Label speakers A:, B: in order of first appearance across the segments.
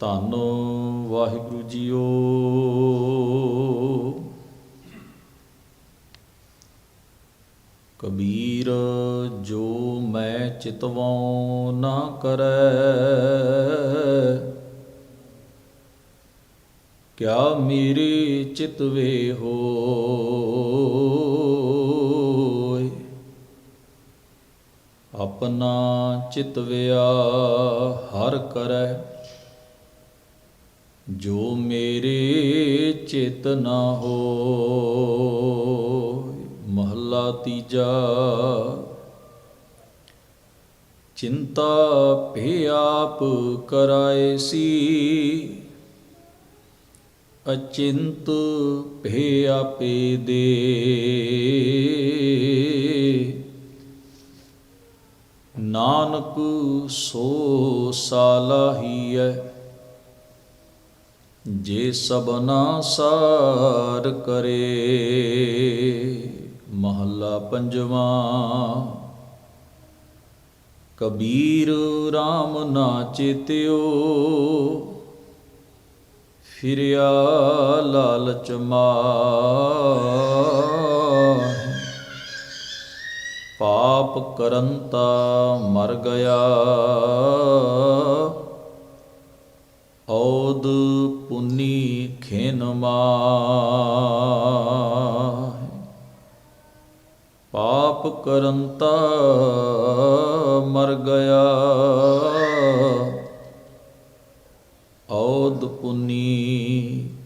A: ਧੰਨ ਵਾਹਿਗੁਰੂ ਜੀਓ। ਕਬੀਰ ਜੋ ਮੈਂ ਚਿਤਵਾਉ ਨਾ ਕਰੈ, ਕਿਆ ਮੇਰੇ ਚਿਤਵੇ ਹੋਏ ਆਪਣਾ ਚਿਤਵਿਆ ਹਰ ਕਰੈ ਜੋ ਮੇਰੇ ਚੇਤਨਾ ਹੋ ਮਹੱਲਾ ਤੀਜਾ। ਚਿੰਤਾ ਭੇ ਆਪ ਕਰਾਏ ਸੀ। ਅਚਿੰਤ ਭੇ ਆਪੇ ਦੇ। ਨਾਨਕ ਸੋ ਸਾਲਾਹੀਐ। ਜੇ ਸਬਨਾ ਸਾਰ ਕਰੇ, ਮਹੱਲਾ ਪੰਜਵਾਂ। ਕਬੀਰ RAM ਨਾ ਚੇਤਿਓ ਫਿਰਿਆ ਲਾਲਚ ਮਾਹ ਪਾਪ ਕਰੰਤਾ ਮਰ ਗਿਆ। ਔਦ ਪੁੰਨੀ ਖੇਨ ਮਾਹ ਪਾਪ ਕਰੰਤਾ ਮਰ ਗਿਆ। ਔਦ ਪੁੰਨੀ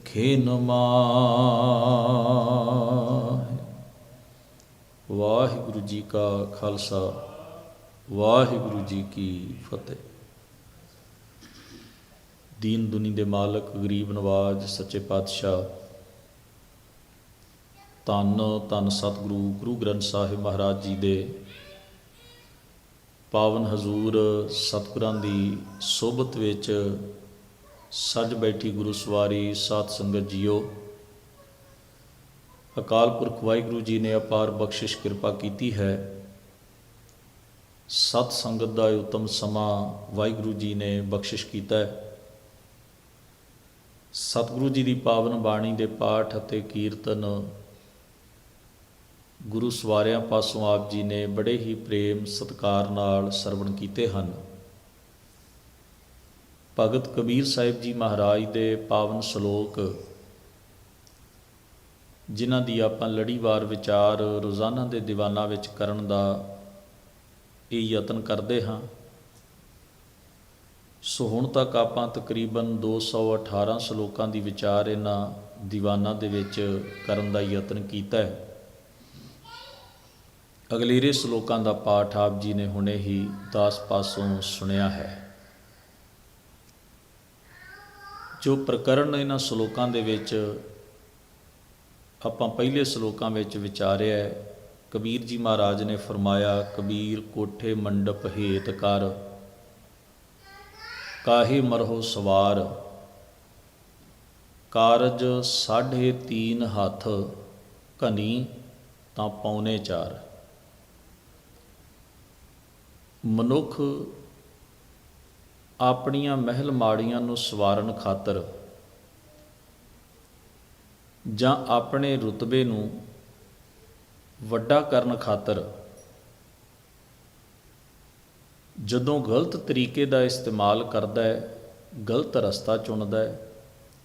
A: ਖੇਨ ਮਾਹ ਵਾਹਿਗੁਰੂ ਜੀ ਕਾ ਖਾਲਸਾ, ਵਾਹਿਗੁਰੂ ਜੀ ਕੀ ਫਤਿਹ। ਦੀਨ ਦੁਨੀ ਦੇ ਮਾਲਕ, ਗਰੀਬ ਨਵਾਜ, ਸੱਚੇ ਪਾਤਸ਼ਾਹ। ਧੰਨ ਧੰਨ ਸਤਿਗੁਰੂ, ਗੁਰੂ ਗ੍ਰੰਥ ਸਾਹਿਬ ਮਹਾਰਾਜ ਜੀ ਦੇ ਪਾਵਨ ਹਜ਼ੂਰ ਸਤਿਗੁਰਾਂ ਦੀ ਸੋਭਤ ਵਿੱਚ ਸੱਜ ਬੈਠੀ ਗੁਰੂ ਸਵਾਰੀ ਸਾਧ ਸੰਗਤ ਜੀਓ। ਅਕਾਲ ਪੁਰਖ ਵਾਹਿਗੁਰੂ ਜੀ ਨੇ ਅਪਾਰ ਬਖਸ਼ਿਸ਼ ਕਿਰਪਾ ਕੀਤੀ ਹੈ। ਸਤ ਸੰਗਤ ਦਾ ਇਹ ਉਤਮ ਸਮਾਂ ਵਾਹਿਗੁਰੂ ਜੀ ਨੇ ਬਖਸ਼ਿਸ਼ ਕੀਤਾ ਹੈ। ਸਤਿਗੁਰੂ ਜੀ ਦੀ ਪਾਵਨ ਬਾਣੀ ਦੇ ਪਾਠ ਅਤੇ ਕੀਰਤਨ ਗੁਰੂ ਸਵਾਰਿਆਂ ਪਾਸੋਂ ਆਪ ਜੀ ਨੇ ਬੜੇ ਹੀ ਪ੍ਰੇਮ ਸਤਕਾਰ ਨਾਲ ਸਰਵਣ ਕੀਤੇ ਹਨ। ਭਗਤ ਕਬੀਰ ਸਾਹਿਬ ਜੀ ਮਹਾਰਾਜ ਦੇ ਪਾਵਨ ਸ਼ਲੋਕ, ਜਿਨ੍ਹਾਂ ਦੀ ਆਪਾਂ ਲੜੀਵਾਰ ਵਿਚਾਰ ਰੋਜ਼ਾਨਾ ਦੇ ਦੀਵਾਨਾਂ ਵਿੱਚ ਕਰਨ ਦਾ ਇਹ ਯਤਨ ਕਰਦੇ ਹਾਂ। ਸੋ ਹੁਣ ਤੱਕ ਆਪਾਂ ਤਕਰੀਬਨ 218 ਸ਼ਲੋਕਾਂ ਦੀ ਵਿਚਾਰ ਇਹਨਾਂ ਦੀਵਾਨਾਂ ਦੇ ਵਿੱਚ ਕਰਨ ਦਾ ਯਤਨ ਕੀਤਾ ਹੈ। ਅਗਲੇਰੇ ਸ਼ਲੋਕਾਂ ਦਾ ਪਾਠ ਆਪ ਜੀ ਨੇ ਹੁਣੇ ਹੀ ਦਾਸ ਪਾਸੋਂ ਸੁਣਿਆ ਹੈ। ਜੋ ਪ੍ਰਕਰਨ ਇਹਨਾਂ ਸ਼ਲੋਕਾਂ ਦੇ ਵਿੱਚ ਆਪਾਂ ਪਹਿਲੇ ਸ਼ਲੋਕਾਂ ਵਿੱਚ ਵਿਚਾਰਿਆ ਹੈ, ਕਬੀਰ ਜੀ ਮਹਾਰਾਜ ਨੇ ਫਰਮਾਇਆ, ਕਬੀਰ ਕੋਠੇ ਮੰਡਪ ਹੇਤ ਕਰ। ਕਾਹੇ ਮਰਹੁ ਸਵਾਰ। ਕਾਰਜ ਸਾਢੇ ਤੀਨ ਹੱਥ ਘਨੀ ਤਾਂ ਪੌਨੇ ਚਾਰ। ਮਨੁੱਖ ਆਪਣੀਆਂ ਮਹਿਲ ਮਾੜੀਆਂ ਨੂੰ ਸਵਾਰਨ ਖਾਤਰ ਜਾਂ ਆਪਣੇ ਰੁਤਬੇ ਨੂੰ ਵੱਡਾ ਕਰਨ ਖਾਤਰ ਜਦੋਂ ਗਲਤ ਤਰੀਕੇ ਦਾ ਇਸਤੇਮਾਲ ਕਰਦਾ ਹੈ, ਗਲਤ ਰਸਤਾ ਚੁਣਦਾ ਹੈ,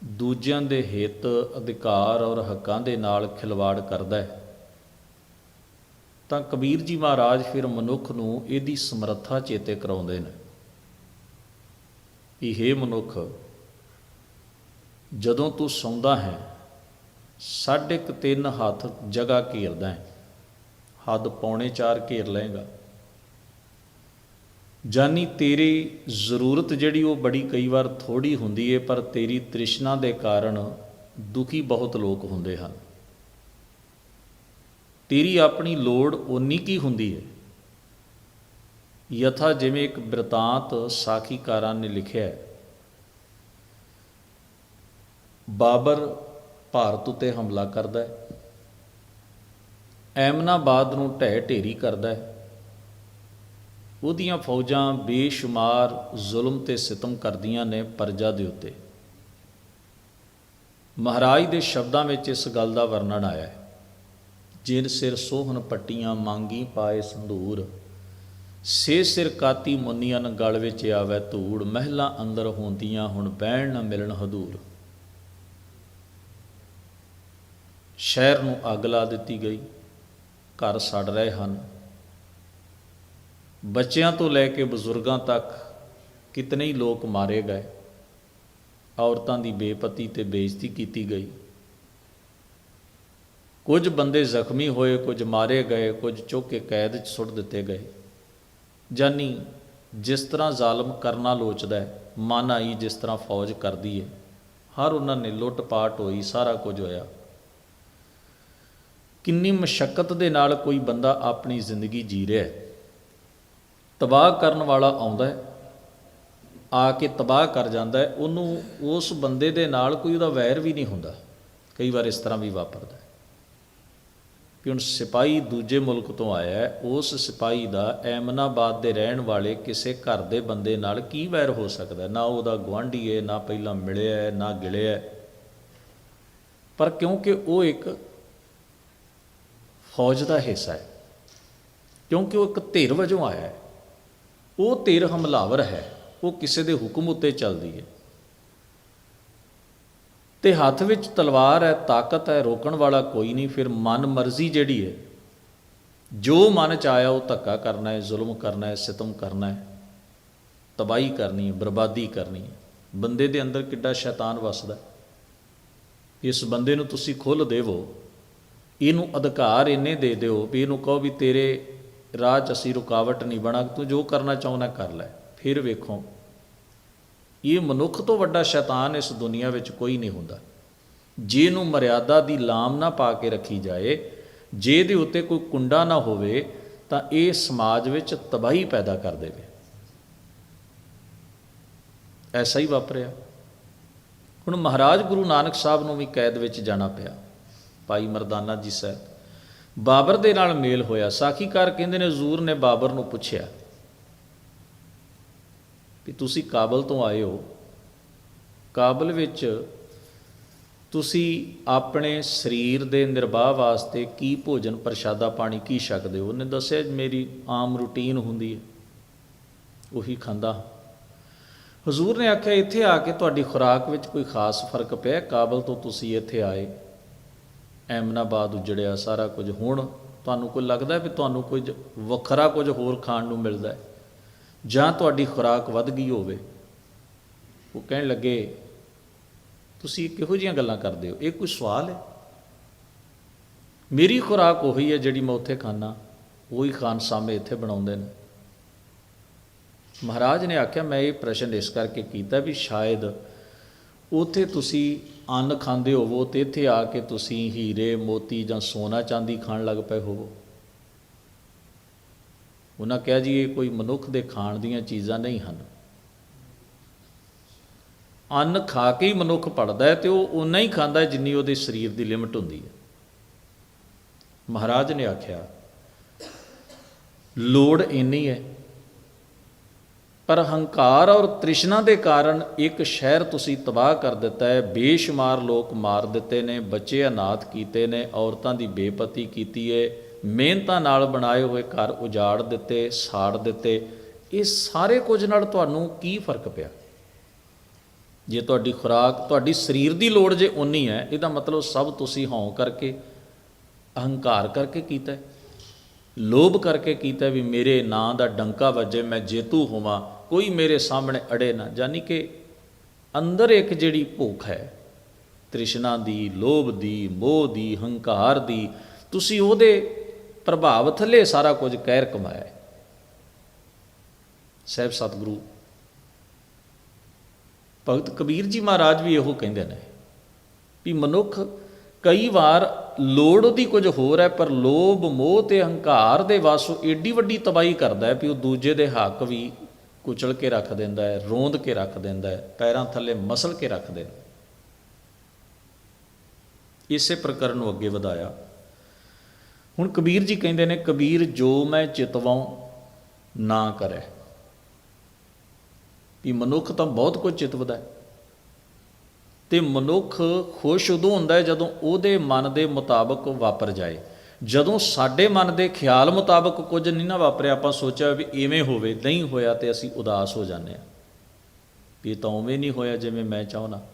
A: ਦੂਜਿਆਂ ਦੇ ਹਿੱਤ, ਅਧਿਕਾਰ ਔਰ ਹੱਕਾਂ ਦੇ ਨਾਲ ਖਿਲਵਾੜ ਕਰਦਾ ਹੈ, ਤਾਂ ਕਬੀਰ ਜੀ ਮਹਾਰਾਜ ਫਿਰ ਮਨੁੱਖ ਨੂੰ ਇਹਦੀ ਸਮਰੱਥਾ ਚੇਤੇ ਕਰਾਉਂਦੇ ਨੇ। ਇਹ ਮਨੁੱਖ, ਜਦੋਂ ਤੂੰ ਸੌਂਦਾ ਹੈ, ਸਾਢੇ ਕੁ ਤਿੰਨ ਹੱਥ ਜਗ੍ਹਾ ਘੇਰਦਾ ਹੈ, ਹੱਦ ਪੌਣੇ ਚਾਰ ਘੇਰ ਲਏਗਾ। ਜਾਨੀ ਤੇਰੀ ਜ਼ਰੂਰਤ ਜਿਹੜੀ ਉਹ ਬੜੀ ਕਈ ਵਾਰ ਥੋੜੀ ਹੁੰਦੀ ਏ, ਪਰ ਤੇਰੀ ਤ੍ਰਿਸ਼ਨਾ ਦੇ ਕਾਰਨ ਦੁਖੀ ਬਹੁਤ ਲੋਕ ਹੁੰਦੇ ਹਨ। ਤੇਰੀ ਆਪਣੀ ਲੋੜ ਓਨੀ ਕੀ ਹੁੰਦੀ ਏ? ਯਥਾ ਜਿਵੇਂ ਇੱਕ ਬ੍ਰਤਾਂਤ ਸਾਖੀਕਾਰਾਂ ਨੇ ਲਿਖਿਆ ਹੈ, ਬਾਬਰ ਭਾਰਤ ਉਤੇ ਹਮਲਾ ਕਰਦਾ ਹੈ, ਐਮਨਾਬਾਦ ਨੂੰ ਢਹਿ ਢੇਰੀ ਕਰਦਾ ਹੈ ਉਹਦੀਆਂ ਫੌਜਾਂ ਬੇਸ਼ੁਮਾਰ ਜ਼ੁਲਮ ਤੇ ਸਿਤਮ ਕਰਦੀਆਂ ਨੇ ਪਰਜਾ ਦੇ ਉੱਤੇ। ਮਹਾਰਾਜ ਦੇ ਸ਼ਬਦਾਂ ਵਿੱਚ ਇਸ ਗੱਲ ਦਾ ਵਰਣਨ ਆਇਆ ਹੈ। ਜਿਨ ਸਿਰ ਸੋਹਣ ਪੱਟੀਆਂ ਮੰਗੀ ਪਾਏ ਸੰਧੂਰ, ਸੇ ਸਿਰ ਕਾਤੀ ਮੁੰਨੀਆਂ ਗਲ ਵਿੱਚ ਆਵੇ ਧੂੜ, ਮਹਿਲਾ ਅੰਦਰ ਹੁੰਦੀਆਂ ਹੁਣ ਬਹਿਣ ਨਾ ਮਿਲਣ ਹਦੂਰ। ਸ਼ਹਿਰ ਨੂੰ ਅੱਗ ਲਾ ਦਿੱਤੀ ਗਈ, ਘਰ ਸੜ ਰਹੇ ਹਨ ਬੱਚਿਆਂ ਤੋਂ ਲੈ ਕੇ ਬਜ਼ੁਰਗਾਂ ਤੱਕ ਕਿਤਨੇ ਹੀ ਲੋਕ ਮਾਰੇ ਗਏ। ਔਰਤਾਂ ਦੀ ਬੇਪਤੀ ਤੇ ਬੇਇੱਜ਼ਤੀ ਕੀਤੀ ਗਈ। ਕੁਝ ਬੰਦੇ ਜ਼ਖਮੀ ਹੋਏ, ਕੁਝ ਮਾਰੇ ਗਏ, ਕੁਝ ਚੁੱਕ ਕੇ ਕੈਦ 'ਚ ਸੁੱਟ ਦਿੱਤੇ ਗਏ। ਜਾਨੀ ਜਿਸ ਤਰ੍ਹਾਂ ਜ਼ਾਲਮ ਕਰਨਾ ਲੋਚਦਾ ਹੈ, ਮਨ ਆਈ ਜਿਸ ਤਰ੍ਹਾਂ ਫੌਜ ਕਰਦੀ ਹੈ, ਹਰ ਉਹਨਾਂ ਨੇ ਲੁੱਟ ਪਾਟ ਹੋਈ, ਸਾਰਾ ਕੁਝ ਹੋਇਆ। ਕਿੰਨੀ ਮਸ਼ਕਤ ਦੇ ਨਾਲ ਕੋਈ ਬੰਦਾ ਆਪਣੀ ਜ਼ਿੰਦਗੀ ਜੀ ਰਿਹਾ ਹੈ। ਤਬਾਹ ਕਰਨ ਵਾਲਾ ਆਉਂਦਾ ਹੈ, ਆ ਕੇ ਤਬਾਹ ਕਰ ਜਾਂਦਾ ਹੈ, ਉਹਨੂੰ ਉਸ ਬੰਦੇ ਦੇ ਨਾਲ ਕੋਈ ਉਹਦਾ ਵੈਰ ਵੀ ਨਹੀਂ ਹੁੰਦਾ, ਕਈ ਵਾਰ ਇਸ ਤਰ੍ਹਾਂ ਵੀ ਵਾਪਰਦਾ ਹੈ। ਕਿ ਹੁਣ ਸਿਪਾਹੀ ਦੂਜੇ ਮੁਲਕ ਤੋਂ ਆਇਆ ਹੈ, ਉਸ ਸਿਪਾਹੀ ਦਾ ਐਮਨਾਬਾਦ ਦੇ ਰਹਿਣ ਵਾਲੇ ਕਿਸੇ ਘਰ ਦੇ ਬੰਦੇ ਨਾਲ ਕੀ ਵੈਰ ਹੋ ਸਕਦਾ ਨਾ ਉਹਦਾ ਗੁਆਂਢੀ ਹੈ, ਨਾ ਪਹਿਲਾਂ ਮਿਲਿਆ ਹੈ, ਨਾ ਗਿਲਿਆ ਹੈ। ਪਰ ਕਿਉਂਕਿ ਉਹ ਇੱਕ ਫੌਜ ਦਾ ਹਿੱਸਾ ਹੈ, ਕਿਉਂਕਿ ਉਹ ਇੱਕ ਧਿਰ ਵਜੋਂ ਆਇਆ ਹੈ ਉਹ ਤੇਰ ਹਮਲਾਵਰ ਹੈ, ਉਹ ਕਿਸੇ ਦੇ ਹੁਕਮ ਉੱਤੇ ਚੱਲਦੀ ਹੈ। ਤੇ ਹੱਥ ਵਿੱਚ ਤਲਵਾਰ ਹੈ, ਤਾਕਤ ਹੈ, ਰੋਕਣ ਵਾਲਾ ਕੋਈ ਨਹੀਂ, ਫਿਰ ਮਨ ਮਰਜ਼ੀ ਜਿਹੜੀ ਹੈ, ਜੋ ਮਨ ਚ ਆਇਆ ਉਹ ਧੱਕਾ ਕਰਨਾ ਹੈ, ਜ਼ੁਲਮ ਕਰਨਾ ਹੈ, ਸਿਤਮ ਕਰਨਾ ਹੈ, ਤਬਾਹੀ ਕਰਨੀ ਹੈ, ਬਰਬਾਦੀ ਕਰਨੀ ਹੈ। ਬੰਦੇ ਦੇ ਅੰਦਰ ਕਿੱਡਾ ਸ਼ੈਤਾਨ ਵਸਦਾ ਇਸ ਬੰਦੇ ਨੂੰ ਤੁਸੀਂ ਖੁੱਲ੍ਹ ਦੇਵੋ, ਇਹਨੂੰ ਅਧਿਕਾਰ ਇੰਨੇ ਦੇ ਦਿਓ ਵੀ ਇਹਨੂੰ ਕਹੋ ਵੀ ਤੇਰੇ ਰਾਹ 'ਚ ਅਸੀਂ ਰੁਕਾਵਟ ਨਹੀਂ ਬਣਾ, ਤੂੰ ਜੋ ਕਰਨਾ ਚਾਹੁੰਦਾ ਕਰ ਲੈ। ਫਿਰ ਵੇਖੋ, ਇਹ ਮਨੁੱਖ ਤੋਂ ਵੱਡਾ ਸ਼ੈਤਾਨ ਇਸ ਦੁਨੀਆ ਵਿੱਚ ਕੋਈ ਨਹੀਂ ਹੁੰਦਾ। ਜੇ ਨੂੰ ਮਰਿਆਦਾ ਦੀ ਲਾਮ ਨਾ ਪਾ ਕੇ ਰੱਖੀ ਜਾਏ ਜੇ ਦੇ ਉੱਤੇ ਕੋਈ ਕੁੰਡਾ ਨਾ ਹੋਵੇ, ਤਾਂ ਇਹ ਸਮਾਜ ਵਿੱਚ ਤਬਾਹੀ ਪੈਦਾ ਕਰ ਦੇਵੇ। ਐਸਾ ਹੀ ਵਾਪਰਿਆ। ਹੁਣ ਮਹਾਰਾਜ ਗੁਰੂ ਨਾਨਕ ਸਾਹਿਬ ਨੂੰ ਵੀ ਕੈਦ ਵਿੱਚ ਜਾਣਾ ਪਿਆ, ਭਾਈ ਮਰਦਾਨਾ ਜੀ ਸਾਹਿਬ। ਬਾਬਰ ਦੇ ਨਾਲ ਮੇਲ ਹੋਇਆ। ਸਾਖੀਕਾਰ ਕਹਿੰਦੇ ਨੇ, ਹਜ਼ੂਰ ਨੇ ਬਾਬਰ ਨੂੰ ਪੁੱਛਿਆ ਵੀ ਤੁਸੀਂ ਕਾਬਲ ਤੋਂ ਆਏ ਹੋ। ਕਾਬਲ ਵਿੱਚ ਤੁਸੀਂ ਆਪਣੇ ਸਰੀਰ ਦੇ ਨਿਰਵਾਹ ਵਾਸਤੇ ਕੀ ਭੋਜਨ, ਪ੍ਰਸ਼ਾਦਾ ਪਾਣੀ, ਕੀ ਛਕਦੇ ਹੋ ਉਹਨੇ ਦੱਸਿਆ, ਮੇਰੀ ਆਮ ਰੁਟੀਨ ਹੁੰਦੀ ਹੈ। ਉਹੀ ਖਾਂਦਾ ਹਜ਼ੂਰ ਨੇ ਆਖਿਆ, ਇੱਥੇ ਆ ਕੇ ਤੁਹਾਡੀ ਖੁਰਾਕ ਵਿੱਚ ਕੋਈ ਖਾਸ ਫ਼ਰਕ ਪਿਆ? ਕਾਬਲ ਤੋਂ ਤੁਸੀਂ ਇੱਥੇ ਆਏ। ਐਮਨਾਬਾਦ ਉਜੜਿਆ, ਸਾਰਾ ਕੁਝ। ਹੁਣ ਤੁਹਾਨੂੰ ਕੋਈ ਲੱਗਦਾ ਵੀ ਤੁਹਾਨੂੰ ਕੁਝ ਵੱਖਰਾ ਕੁਝ ਹੋਰ ਖਾਣ ਨੂੰ ਮਿਲਦਾ ਹੈ? ਜਾਂ ਤੁਹਾਡੀ ਖੁਰਾਕ ਵੱਧ ਗਈ ਹੋਵੇ? ਉਹ ਕਹਿਣ ਲੱਗੇ, ਤੁਸੀਂ ਕਿਹੋ ਜੀਆਂ ਗੱਲਾਂ ਕਰਦੇ ਹੋ? ਇਹ ਕੋਈ ਸਵਾਲ ਹੈ? ਮੇਰੀ ਖੁਰਾਕ ਉਹੀ ਹੈ ਜਿਹੜੀ ਮੈਂ ਉੱਥੇ ਖਾਣਾ ਉਹੀ ਖਾਨ ਸਾਹਮਣੇ ਇੱਥੇ ਬਣਾਉਂਦੇ ਨੇ। ਮਹਾਰਾਜ ਨੇ ਆਖਿਆ, ਮੈਂ ਇਹ ਪ੍ਰਸ਼ਨ ਇਸ ਕਰਕੇ ਕੀਤਾ ਵੀ ਸ਼ਾਇਦ ਉਥੇ ਤੁਸੀਂ ਅੰਨ ਖਾਂਦੇ ਹੋਵੋ ਤੇ ਇੱਥੇ ਆ ਕੇ ਤੁਸੀਂ ਹੀਰੇ, ਮੋਤੀ ਜਾਂ ਸੋਨਾ ਚਾਂਦੀ ਖਾਣ ਲੱਗ ਪਏ ਹੋਵੋ। ਉਹਨਾਂ ਕਿਹਾ ਜੀ, ਇਹ ਕੋਈ ਮਨੁੱਖ ਦੇ ਖਾਣ ਦੀਆਂ ਚੀਜ਼ਾਂ ਨਹੀਂ ਹਨ। ਅੰਨ ਖਾ ਕੇ ਹੀ ਮਨੁੱਖ ਪੜਦਾ ਹੈ ਤੇ ਉਹ ਉਨਾ ਹੀ ਖਾਂਦਾ ਹੈ ਜਿੰਨੀ ਉਹਦੇ ਸਰੀਰ ਦੀ ਲਿਮਟ ਹੁੰਦੀ ਹੈ। ਮਹਾਰਾਜ ਨੇ ਆਖਿਆ, ਲੋੜ ਇੰਨੀ ਹੈ ਪਰ ਹੰਕਾਰ ਔਰ ਤ੍ਰਿਸ਼ਨਾ ਦੇ ਕਾਰਨ ਇੱਕ ਸ਼ਹਿਰ ਤੁਸੀਂ ਤਬਾਹ ਕਰ ਦਿੱਤਾ ਹੈ, ਬੇਸ਼ੁਮਾਰ ਲੋਕ ਮਾਰ ਦਿੱਤੇ ਨੇ, ਬੱਚੇ ਅਨਾਥ ਕੀਤੇ ਨੇ, ਔਰਤਾਂ ਦੀ ਬੇਪਤੀ ਕੀਤੀ ਹੈ, ਮਿਹਨਤਾਂ ਨਾਲ ਬਣਾਏ ਹੋਏ ਘਰ ਉਜਾੜ ਦਿੱਤੇ, ਸਾੜ ਦਿੱਤੇ। ਇਹ ਸਾਰੇ ਕੁਝ ਨਾਲ ਤੁਹਾਨੂੰ ਕੀ ਫ਼ਰਕ ਪਿਆ? ਜੇ ਤੁਹਾਡੀ ਖੁਰਾਕ, ਤੁਹਾਡੀ ਸਰੀਰ ਦੀ ਲੋੜ ਜੇ ਉਨੀ ਹੈ, ਇਹਦਾ ਮਤਲਬ ਸਭ ਤੁਸੀਂ ਹੌਂ ਕਰਕੇ, ਅਹੰਕਾਰ ਕਰਕੇ ਕੀਤਾ ਲੋਭ ਕਰਕੇ ਕੀਤਾ ਵੀ ਮੇਰੇ ਨਾਂ ਦਾ ਡੰਕਾ ਵੱਜੇ, ਮੈਂ ਜੇਤੂ ਹੋਵਾਂ। ਕੋਈ ਮੇਰੇ ਸਾਹਮਣੇ ਅੜੇ ਨਾ। ਜਾਨੀ ਕਿ ਅੰਦਰ ਇੱਕ ਜਿਹੜੀ ਭੁੱਖ ਹੈ, ਤ੍ਰਿਸ਼ਨਾ ਦੀ, ਲੋਭ ਦੀ, ਮੋਹ ਦੀ, ਹੰਕਾਰ ਦੀ, ਤੁਸੀਂ ਉਹਦੇ ਪ੍ਰਭਾਵ ਥੱਲੇ ਸਾਰਾ ਕੁਝ ਕਹਿਰ ਕਮਾਇਆ ਹੈ। ਸਹਿਬ ਸਤਿਗੁਰੂ, ਭਗਤ ਕਬੀਰ ਜੀ ਮਹਾਰਾਜ ਵੀ ਇਹੋ ਕਹਿੰਦੇ ਨੇ ਵੀ ਮਨੁੱਖ ਕਈ ਵਾਰ ਲੋੜ ਉਹਦੀ ਕੁਝ ਹੋਰ ਹੈ, ਪਰ ਲੋਭ, ਮੋਹ ਤੇ ਹੰਕਾਰ ਦੇ ਵਾਸੋਂ ਏਡੀ ਵੱਡੀ ਤਬਾਹੀ ਕਰਦਾ ਹੈ ਵੀ ਉਹ ਦੂਜੇ ਦੇ ਹੱਕ ਵੀ ਕੁਚਲ ਕੇ ਰੱਖ ਦਿੰਦਾ ਹੈ, ਰੋਂਦ ਕੇ ਰੱਖ ਦਿੰਦਾ ਹੈ, ਪੈਰਾਂ ਥੱਲੇ ਮਸਲ ਕੇ ਰੱਖ ਦਿੰਦਾ ਇਸੇ ਪ੍ਰਕਰਨ ਨੂੰ ਅੱਗੇ ਵਧਾਇਆ। ਹੁਣ ਕਬੀਰ ਜੀ ਕਹਿੰਦੇ ਨੇ, ਕਬੀਰ ਜੋ ਮੈਂ ਚਿਤਵਾਂ ਨਾ ਕਰੇ। ਵੀ ਮਨੁੱਖ ਤਾਂ ਬਹੁਤ ਕੁਝ ਚਿਤਵਦਾ ਹੈ। ਤੇ ਮਨੁੱਖ ਖੁਸ਼ ਉਦੋਂ ਹੁੰਦਾ ਜਦੋਂ ਉਹਦੇ ਮਨ ਦੇ ਮੁਤਾਬਕ ਵਾਪਰ ਜਾਏ। ਜਦੋਂ ਸਾਡੇ ਮਨ ਦੇ ਖਿਆਲ ਮੁਤਾਬਕ ਕੁਝ ਨਹੀਂ ਨਾ ਵਾਪਰਿਆ, ਆਪਾਂ ਸੋਚਿਆ ਵੀ ਇਵੇਂ ਹੋਵੇ, ਨਹੀਂ ਹੋਇਆ ਤੇ ਅਸੀਂ ਉਦਾਸ ਹੋ ਜਾਂਦੇ ਆ ਵੀ ਇਹ ਤਾਂ ਉਵੇਂ ਨਹੀਂ ਹੋਇਆ ਜਿਵੇਂ ਮੈਂ ਚਾਹੁੰਦਾ।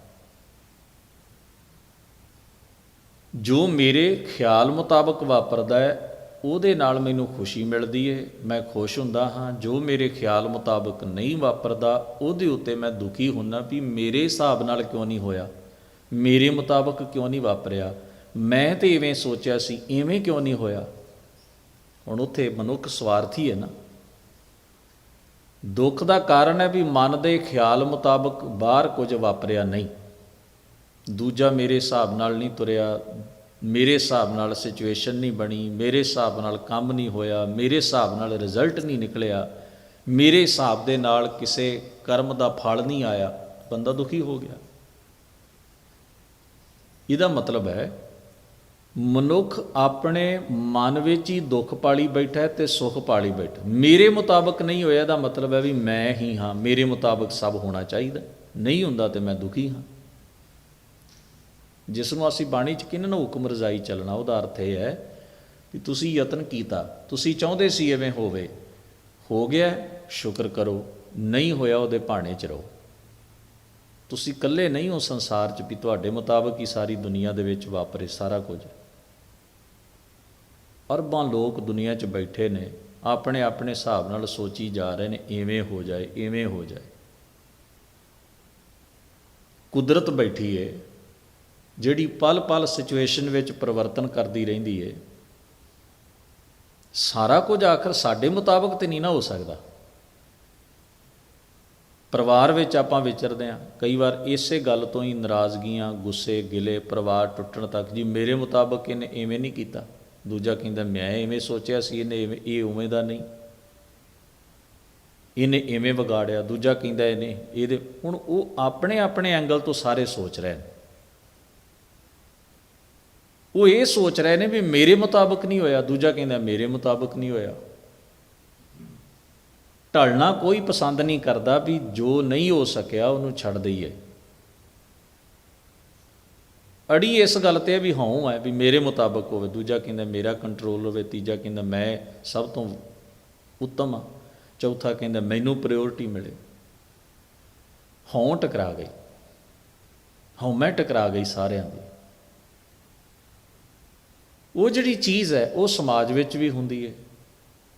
A: ਜੋ ਮੇਰੇ ਖਿਆਲ ਮੁਤਾਬਕ ਵਾਪਰਦਾ ਹੈ, ਉਹਦੇ ਨਾਲ ਮੈਨੂੰ ਖੁਸ਼ੀ ਮਿਲਦੀ ਹੈ, ਮੈਂ ਖੁਸ਼ ਹੁੰਦਾ ਹਾਂ। ਜੋ ਮੇਰੇ ਖਿਆਲ ਮੁਤਾਬਕ ਨਹੀਂ ਵਾਪਰਦਾ, ਉਹਦੇ ਉੱਤੇ ਮੈਂ ਦੁਖੀ ਹੁੰਨਾ ਵੀ ਮੇਰੇ ਹਿਸਾਬ ਨਾਲ ਕਿਉਂ ਨਹੀਂ ਹੋਇਆ? ਮੇਰੇ ਮੁਤਾਬਕ ਕਿਉਂ ਨਹੀਂ ਵਾਪਰਿਆ? ਮੈਂ ਤੇ ਇਵੇਂ ਸੋਚਿਆ ਸੀ, ਇਵੇਂ ਕਿਉਂ ਨਹੀਂ ਹੋਇਆ? ਹੁਣ ਉੱਥੇ ਮਨੁੱਖ ਸਵਾਰਥੀ ਹੈ ਨਾ। ਦੁੱਖ ਦਾ ਕਾਰਨ ਹੈ ਵੀ ਮਨ ਦੇ ਖਿਆਲ ਮੁਤਾਬਕ ਬਾਹਰ ਕੁਝ ਵਾਪਰਿਆ ਨਹੀਂ। ਦੂਜਾ ਮੇਰੇ ਹਿਸਾਬ ਨਾਲ ਨਹੀਂ ਤੁਰਿਆ, ਮੇਰੇ ਹਿਸਾਬ ਨਾਲ ਸਿਚੁਏਸ਼ਨ ਨਹੀਂ ਬਣੀ, ਮੇਰੇ ਹਿਸਾਬ ਨਾਲ ਕੰਮ ਨਹੀਂ ਹੋਇਆ, ਮੇਰੇ ਹਿਸਾਬ ਨਾਲ ਰਿਜ਼ਲਟ ਨਹੀਂ ਨਿਕਲਿਆ, ਮੇਰੇ ਹਿਸਾਬ ਦੇ ਨਾਲ ਕਿਸੇ ਕਰਮ ਦਾ ਫਲ ਨਹੀਂ ਆਇਆ, ਬੰਦਾ ਦੁਖੀ ਹੋ ਗਿਆ। ਇਹਦਾ ਮਤਲਬ ਹੈ ਮਨੁੱਖ ਆਪਣੇ ਮਨ ਵਿੱਚ ਹੀ ਦੁੱਖ ਪਾਲੀ ਬੈਠਾ ਹੈ ਤੇ ਸੁਖ ਪਾਲੀ ਬੈਠਾ ਮੇਰੇ ਮੁਤਾਬਕ ਨਹੀਂ ਹੋਇਆ ਦਾ ਮਤਲਬ ਹੈ ਵੀ ਮੈਂ ਹੀ ਹਾਂ। ਮੇਰੇ ਮੁਤਾਬਕ ਸਭ ਹੋਣਾ ਚਾਹੀਦਾ ਨਹੀਂ ਹੁੰਦਾ ਤੇ ਮੈਂ ਦੁਖੀ ਹਾਂ। ਜਿਸ ਨੂੰ ਅਸੀਂ ਬਾਣੀ ਚ ਕਿੰਨਾਂ ਨੂੰ ਹੁਕਮ ਰਜ਼ਾਈ ਚੱਲਣਾ, ਉਹਦਾ ਅਰਥ ਇਹ ਹੈ ਵੀ ਤੁਸੀਂ ਯਤਨ ਕੀਤਾ, ਤੁਸੀਂ ਚਾਹੁੰਦੇ ਸੀ ਐਵੇਂ ਹੋਵੇ। ਹੋ ਗਿਆ, ਸ਼ੁਕਰ ਕਰੋ। ਨਹੀਂ ਹੋਇਆ, ਉਹਦੇ ਭਾਣੇ ਚ ਰਹੋ। ਤੁਸੀਂ ਇਕੱਲੇ ਨਹੀਂ ਹੋ ਸੰਸਾਰ ਚ ਵੀ ਤੁਹਾਡੇ ਮੁਤਾਬਕ ਹੀ ਸਾਰੀ ਦੁਨੀਆ ਦੇ ਵਿੱਚ ਵਾਪਰੇ, ਸਾਰਾ ਕੁਝ। ਅਰਬਾਂ ਲੋਕ ਦੁਨੀਆ 'ਚ ਬੈਠੇ ਨੇ, ਆਪਣੇ ਆਪਣੇ ਹਿਸਾਬ ਨਾਲ ਸੋਚੀ ਜਾ ਰਹੇ ਨੇ, ਇਵੇਂ ਹੋ ਜਾਏ, ਇਵੇਂ ਹੋ ਜਾਏ। ਕੁਦਰਤ ਬੈਠੀ ਏ, ਜਿਹੜੀ ਪਲ ਪਲ ਸਿਚੁਏਸ਼ਨ ਵਿੱਚ ਪਰਿਵਰਤਨ ਕਰਦੀ ਰਹਿੰਦੀ ਏ। ਸਾਰਾ ਕੁਝ ਆਖਰ ਸਾਡੇ ਮੁਤਾਬਕ ਤੇ ਨਹੀਂ ਨਾ ਹੋ ਸਕਦਾ। ਪਰਿਵਾਰ ਵਿੱਚ ਆਪਾਂ ਵਿਚਰਦੇ ਆ, ਕਈ ਵਾਰ ਇਸੇ ਗੱਲ ਤੋਂ ਹੀ ਨਾਰਾਜ਼ਗੀਆਂ, ਗੁੱਸੇ, ਗਿਲੇ, ਪਰਿਵਾਰ ਟੁੱਟਣ ਤੱਕ, ਜੀ ਮੇਰੇ ਮੁਤਾਬਕ ਇਹਨੇ ਐਵੇਂ ਨਹੀਂ ਕੀਤਾ। ਦੂਜਾ ਕਹਿੰਦਾ, ਮੈਂ ਐਵੇਂ ਸੋਚਿਆ ਸੀ, ਇਹਨੇ ਐਵੇਂ ਇਹ ਉਵੇਂ ਦਾ ਨਹੀਂ। ਇਹਨੇ ਐਵੇਂ ਵਿਗਾੜਿਆ। ਦੂਜਾ ਕਹਿੰਦਾ ਇਹਨੇ, ਇਹਦੇ, ਹੁਣ ਉਹ ਆਪਣੇ ਆਪਣੇ ਐਂਗਲ ਤੋਂ ਸਾਰੇ ਸੋਚ ਰਹੇ ਨੇ। ਉਹ ਇਹ ਸੋਚ ਰਹੇ ਨੇ ਵੀ ਮੇਰੇ ਮੁਤਾਬਕ ਨਹੀਂ ਹੋਇਆ। ਦੂਜਾ ਕਹਿੰਦਾ, ਮੇਰੇ ਮੁਤਾਬਕ ਨਹੀਂ ਹੋਇਆ। ਢਲਣਾ ਕੋਈ ਪਸੰਦ ਨਹੀਂ ਕਰਦਾ ਵੀ ਜੋ ਨਹੀਂ ਹੋ ਸਕਿਆ, ਉਹਨੂੰ ਛੱਡ ਦਈਏ। ਅੜੀ ਇਸ ਗੱਲ ਤੇ ਹੈ ਵੀ ਹਾਂ ਹੈ ਵੀ ਮੇਰੇ ਮੁਤਾਬਕ ਹੋਵੇ, ਦੂਜਾ ਕਹਿੰਦਾ ਮੇਰਾ ਕੰਟਰੋਲ ਹੋਵੇ, ਤੀਜਾ ਕਹਿੰਦਾ ਮੈਂ ਸਭ ਤੋਂ ਉੱਤਮ ਆ ਚੌਥਾ ਕਹਿੰਦਾ ਮੈਨੂੰ ਪ੍ਰਾਇੋਰਟੀ ਮਿਲੇ। ਹਾਂ ਟਕਰਾ ਗਈ। ਹਾਂ ਮੈਂ ਟਕਰਾ ਗਈ ਸਾਰਿਆਂ ਦੀ। ਉਹ ਜਿਹੜੀ ਚੀਜ਼ ਹੈ, ਉਹ ਸਮਾਜ ਵਿੱਚ ਵੀ ਹੁੰਦੀ ਹੈ।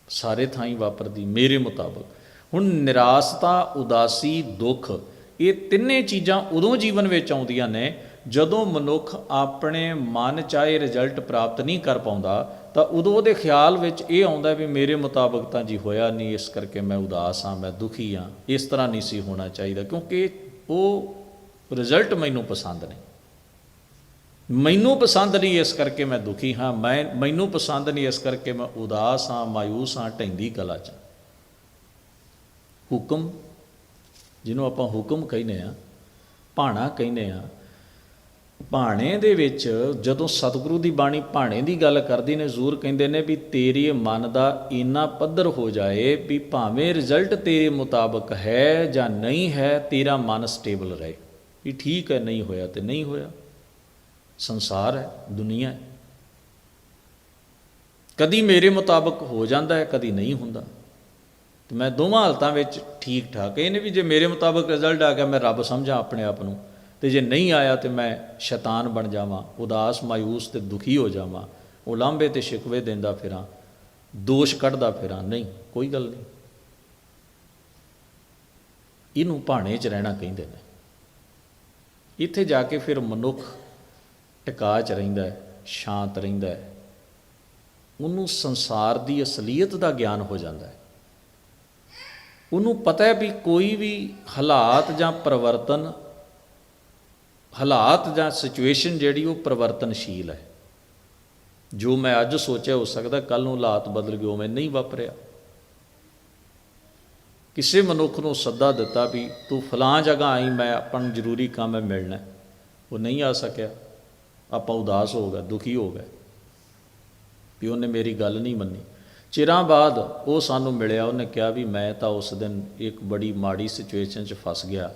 A: ਸਾਰੇ ਥਾਂ ਹੀ ਵਾਪਰਦੀ, ਮੇਰੇ ਮੁਤਾਬਕ। ਹੁਣ ਨਿਰਾਸ਼ਤਾ, ਉਦਾਸੀ, ਦੁੱਖ, ਇਹ ਤਿੰਨੇ ਚੀਜ਼ਾਂ ਉਦੋਂ ਜੀਵਨ ਵਿੱਚ ਆਉਂਦੀਆਂ ਨੇ ਜਦੋਂ ਮਨੁੱਖ ਆਪਣੇ ਮਨ ਚਾਹੇ ਰਿਜ਼ਲਟ ਪ੍ਰਾਪਤ ਨਹੀਂ ਕਰ ਪਾਉਂਦਾ, ਤਾਂ ਉਦੋਂ ਉਹਦੇ ਖਿਆਲ ਵਿੱਚ ਇਹ ਆਉਂਦਾ ਵੀ ਮੇਰੇ ਮੁਤਾਬਕ ਤਾਂ ਜੀ ਹੋਇਆ ਨਹੀਂ, ਇਸ ਕਰਕੇ ਮੈਂ ਉਦਾਸ ਹਾਂ, ਮੈਂ ਦੁਖੀ ਹਾਂ, ਇਸ ਤਰ੍ਹਾਂ ਨਹੀਂ ਸੀ ਹੋਣਾ ਚਾਹੀਦਾ, ਕਿਉਂਕਿ ਉਹ ਰਿਜ਼ਲਟ ਮੈਨੂੰ ਪਸੰਦ ਨਹੀਂ। ਮੈਨੂੰ ਪਸੰਦ ਨਹੀਂ, ਇਸ ਕਰਕੇ ਮੈਂ ਦੁਖੀ ਹਾਂ, ਮੈਂ, ਮੈਨੂੰ ਪਸੰਦ ਨਹੀਂ, ਇਸ ਕਰਕੇ ਮੈਂ ਉਦਾਸ ਹਾਂ ਮਾਇੂਸ ਹਾਂ ਢੈਂਦੀ ਕਲਾ 'ਚ। ਹੁਕਮ, ਜਿਹਨੂੰ ਆਪਾਂ ਹੁਕਮ ਕਹਿੰਦੇ ਆ ਭਾਣਾ ਕਹਿੰਦੇ ਆ ਭਾਣੇ ਦੇ ਵਿੱਚ ਜਦੋਂ ਸਤਿਗੁਰੂ ਦੀ ਬਾਣੀ ਭਾਣੇ ਦੀ ਗੱਲ ਕਰਦੀ ਨੇ ਜ਼ੂਰ ਕਹਿੰਦੇ ਨੇ ਵੀ ਤੇਰੇ ਮਨ ਦਾ ਇੰਨਾ ਪੱਧਰ ਹੋ ਜਾਏ ਵੀ ਭਾਵੇਂ ਰਿਜ਼ਲਟ ਤੇਰੇ ਮੁਤਾਬਕ ਹੈ ਜਾਂ ਨਹੀਂ ਹੈ, ਤੇਰਾ ਮਨ ਸਟੇਬਲ ਰਹੇ। ਵੀ ਠੀਕ ਹੈ, ਨਹੀਂ ਹੋਇਆ ਤੇ ਨਹੀਂ ਹੋਇਆ। ਸੰਸਾਰ ਹੈ, ਦੁਨੀਆ ਹੈ। ਕਦੀ ਮੇਰੇ ਮੁਤਾਬਕ ਹੋ ਜਾਂਦਾ ਹੈ, ਕਦੀ ਨਹੀਂ ਹੁੰਦਾ। ਤੇ ਮੈਂ ਦੋਵਾਂ ਹਾਲਤਾਂ ਵਿੱਚ ਠੀਕ ਠਾਕ ਇਹ ਵੀ ਜੇ ਮੇਰੇ ਮੁਤਾਬਕ ਰਿਜ਼ਲਟ ਆ ਗਿਆ, ਮੈਂ ਰੱਬ ਸਮਝਾਂ ਆਪਣੇ ਆਪ ਨੂੰ। ਤੇ ਜੇ ਨਹੀਂ ਆਇਆ ਤੇ ਮੈਂ ਸ਼ੈਤਾਨ ਬਣ ਜਾਵਾਂ, ਉਦਾਸ ਮਾਇੂਸ ਤੇ ਦੁਖੀ ਹੋ ਜਾਵਾਂ। ਉਲਾਂਬੇ ਤੇ ਸ਼ਿਕਵੇ ਦਿੰਦਾ ਫਿਰਾਂ, ਦੋਸ਼ ਕੱਢਦਾ ਫਿਰਾਂ। ਨਹੀਂ, ਕੋਈ ਗੱਲ ਨਹੀਂ। ਇਹਨੂੰ ਭਾਣੇ 'ਚ ਰਹਿਣਾ ਕਹਿੰਦੇ ਨੇ। ਇੱਥੇ ਜਾ ਕੇ ਫਿਰ ਮਨੁੱਖ ਟਿਕਾ 'ਚ ਰਹਿੰਦਾ ਹੈ, ਸ਼ਾਂਤ ਰਹਿੰਦਾ ਹੈ। ਉਹਨੂੰ ਸੰਸਾਰ ਦੀ ਅਸਲੀਅਤ ਦਾ ਗਿਆਨ ਹੋ ਜਾਂਦਾ ਹੈ। ਉਹਨੂੰ ਪਤਾ ਹੈ ਵੀ ਕੋਈ ਵੀ ਹਾਲਾਤ ਜਾਂ ਪਰਿਵਰਤਨ ਹਾਲਾਤ ਜਾਂ ਸਿਚੁਏਸ਼ਨ ਜਿਹੜੀ ਉਹ ਪਰਿਵਰਤਨਸ਼ੀਲ ਹੈ। ਜੋ ਮੈਂ ਅੱਜ ਸੋਚਿਆ ਹੋ ਸਕਦਾ ਕੱਲ ਨੂੰ ਹਾਲਾਤ ਬਦਲ ਗਏ ਉਵੇਂ ਨਹੀਂ ਵਾਪਰਿਆ। ਕਿਸੇ ਮਨੁੱਖ ਨੂੰ ਸੱਦਾ ਦਿੱਤਾ ਵੀ ਤੂੰ ਫਲਾਂ ਜਗ੍ਹਾ ਆਈ, ਮੈਂ ਆਪਾਂ ਨੂੰ ਜ਼ਰੂਰੀ ਕੰਮ ਹੈ ਮਿਲਣਾ। ਉਹ ਨਹੀਂ ਆ ਸਕਿਆ। ਆਪਾਂ ਉਦਾਸ ਹੋ ਗਏ, ਦੁਖੀ ਹੋ ਗਏ। ਵੀ ਉਹਨੇ ਮੇਰੀ ਗੱਲ ਨਹੀਂ ਮੰਨੀ। ਚਿਰਾਂ ਬਾਅਦ ਉਹ ਸਾਨੂੰ ਮਿਲਿਆ, ਉਹਨੇ ਕਿਹਾ ਵੀ ਮੈਂ ਤਾਂ ਉਸ ਦਿਨ ਇੱਕ ਬੜੀ ਮਾੜੀ ਸਿਚੁਏਸ਼ਨ 'ਚ ਫਸ ਗਿਆ।